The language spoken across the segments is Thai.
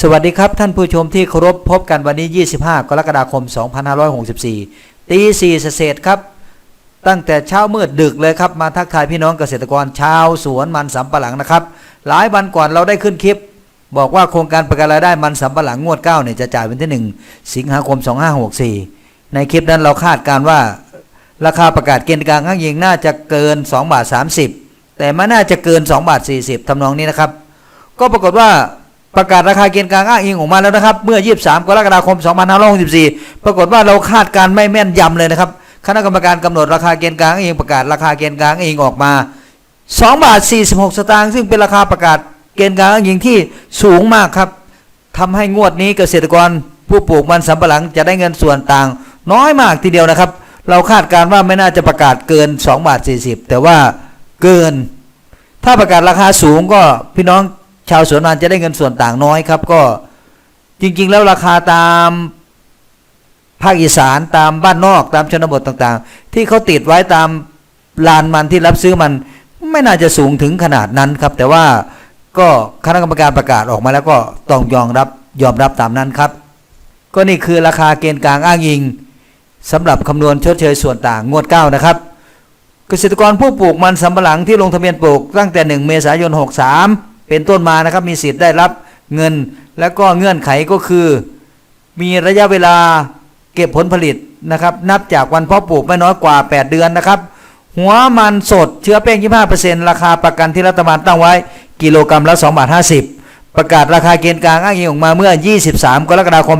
สวัสดีครับท่านผู้ชมที่เคารพพบกันวันนี้ 25 กรกฎาคม 2564 ตี4เศษครับ ตั้งแต่เช้ามืดดึกเลยครับ มาทักทายพี่น้องเกษตรกรชาวสวนมันสำปะหลังนะครับ หลายวันก่อนเราได้ขึ้นคลิป บอกว่าโครงการประกันรายได้มันสำปะหลังงวด9เนี่ยจะจ่ายวันที่ 1 สิงหาคม 2564 ในคลิปนั้นเราคาดการว่า ราคาประกาศเกณฑ์กลางข้างยิงน่าจะเกิน2บาท30 แต่ไม่น่าจะเกิน2บาท40ทำนองนี้นะครับ ก็ปรากฏว่า ประกาศราคาเกณฑ์กลางอ้างอิงออกมาแล้วนะครับ เมื่อ 23 กรกฎาคม 2564 ปรากฏว่าเราคาดการณ์ไม่แม่นยำเลยนะครับ คณะกรรมการกำหนดราคาเกณฑ์กลางอ้างอิงประกาศราคาเกณฑ์กลางอ้างอิงออกมา2บาท46 สตางค์ซึ่งเป็นราคาประกาศเกณฑ์กลางอ้างอิงที่สูงมากครับทำให้งวดนี้เกษตรกรผู้ปลูกมันสำปะหลังจะได้เงินส่วนต่าง น้อยมากทีเดียวนะครับ เราคาดการณ์ว่าไม่น่าจะประกาศเกิน2บาท40 แต่ว่าเกิน ถ้าประกาศราคาสูงก็พี่น้อง ชาวสวนมันจะได้เงินส่วนต่างน้อยครับ ก็จริง ๆ แล้วราคาตามภาคอีสานตามบ้านนอกตามชนบทต่างๆ ที่เขาติดไว้ตามลานมันที่รับซื้อมัน ไม่น่าจะสูงถึงขนาดนั้นครับ แต่ว่าก็คณะกรรมการประกาศออกมาแล้วก็ต้องยอมรับยอมรับตามนั้นครับ ก็นี่คือราคาเกณฑ์กลางอ้างอิงสำหรับคำนวณชดเชยส่วนต่างงวดเก้านะครับ เกษตรกรผู้ปลูกมันสำปะหลังที่ลงทะเบียนปลูกตั้งแต่ 1 เมษายน 63 เป็นต้นมานะครับมีสิทธิ์ได้รับเงิน และก็เงื่อนไขก็คือ มีระยะเวลาเก็บผลผลิตนะครับ นับจากวันเพาะปลูกไม่น้อยกว่า 8 เดือนนะครับ หัวมันสดเชื้อแป้ง 25%ราคาประกันที่รัฐบาลตั้งไว้กิโลกรรัมละ2บาท50 ประกาศราคาเกณฑ์กลางอ้างอิงออกมาเมื่อ 23 กรกฎาคม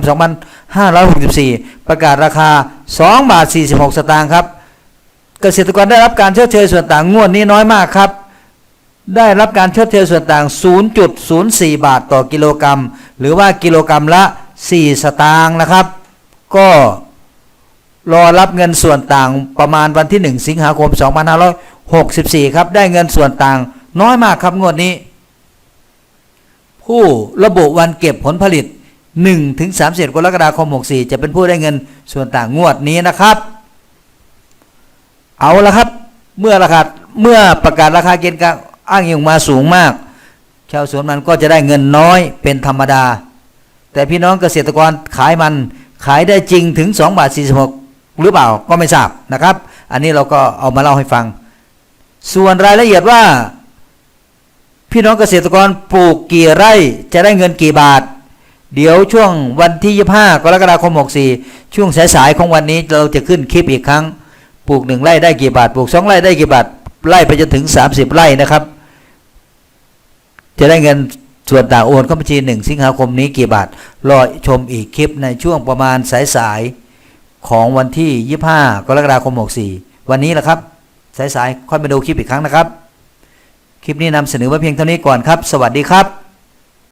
2564 ประกาศราคา 2 บาท 46 สตางค์ครับ เกษตรกรได้รับการเชดเชยส่วนต่างงวดนี้น้อยมากครับ ได้รับการชดเชยส่วนต่าง 0.04 บาทต่อกิโลกรัม หรือว่ากิโลกรัมละ 4 สตางค์นะครับ ก็รอรับเงินส่วนต่างประมาณวันที่ 1 สิงหาคม 2564 ครับ ได้เงินส่วนต่างน้อยมากครับงวดนี้ ผู้ระบุวันเก็บผลผลิต 1 ถึง 30 กรกฎาคม 64 จะเป็นผู้ได้เงินส่วนต่างงวดนี้นะครับ เอาละครับ เมื่อราคาเมื่อประกาศราคาเกณฑ์กลาง อ้างอิงออกมาสูงมาก ชาวสวนมันก็จะได้เงินน้อยเป็นธรรมดา แต่พี่น้องเกษตรกรขายมันขายได้จริงถึง2บาท46 หรือเปล่าก็ไม่ทราบนะครับ อันนี้เราก็เอามาเล่าให้ฟัง ส่วนรายละเอียดว่า พี่น้องเกษตรกรปลูกกี่ไร่จะได้เงินกี่บาท เดี๋ยวช่วงวันที่ 25 กรกฎาคม 64 ช่วงสายๆของวันนี้เราจะขึ้นคลิปอีกครั้ง ปลูกหนึ่งไร่ได้กี่บาท ปลูกสองไร่ได้กี่บาทไร่ไปจนถึง 30 ไร่นะครับ จะได้เงินส่วนต่างโอนเข้าบัญชีหนึ่งสิงหาคมนี้กี่บาทรอชมอีกคลิปในช่วงประมาณสายๆของวันที่ 25 กรกฎาคม 64 วันนี้แหละครับ สายๆค่อยมาดูคลิปอีกครั้งนะครับ คลิปนี้นำเสนอไว้เพียงเท่านี้ก่อนครับ สวัสดีครับ